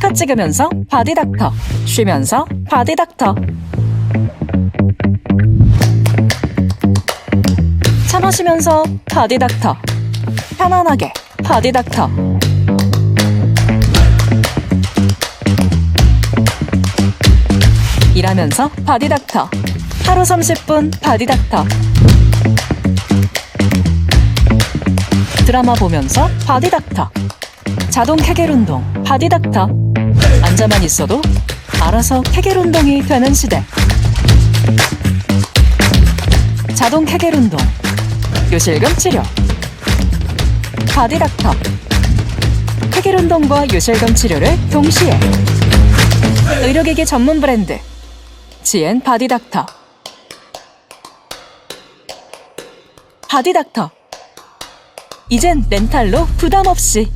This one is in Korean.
셀카 찍으면서 바디닥터, 쉬면서 바디닥터. 차 마시면서 바디닥터. 편안하게 바디닥터. 일하면서 바디닥터. 하루 30분 바디닥터. 드라마 보면서 바디닥터. 자동 케겔 운동 바디닥터. 앉아만 있어도 알아서 케겔 운동이 되는 시대. 자동 케겔 운동. 요실금 치료. 바디닥터. 케겔 운동과 요실금 치료를 동시에. 의료기기 전문 브랜드. 지엔 바디닥터. 바디닥터. 이젠 렌탈로 부담 없이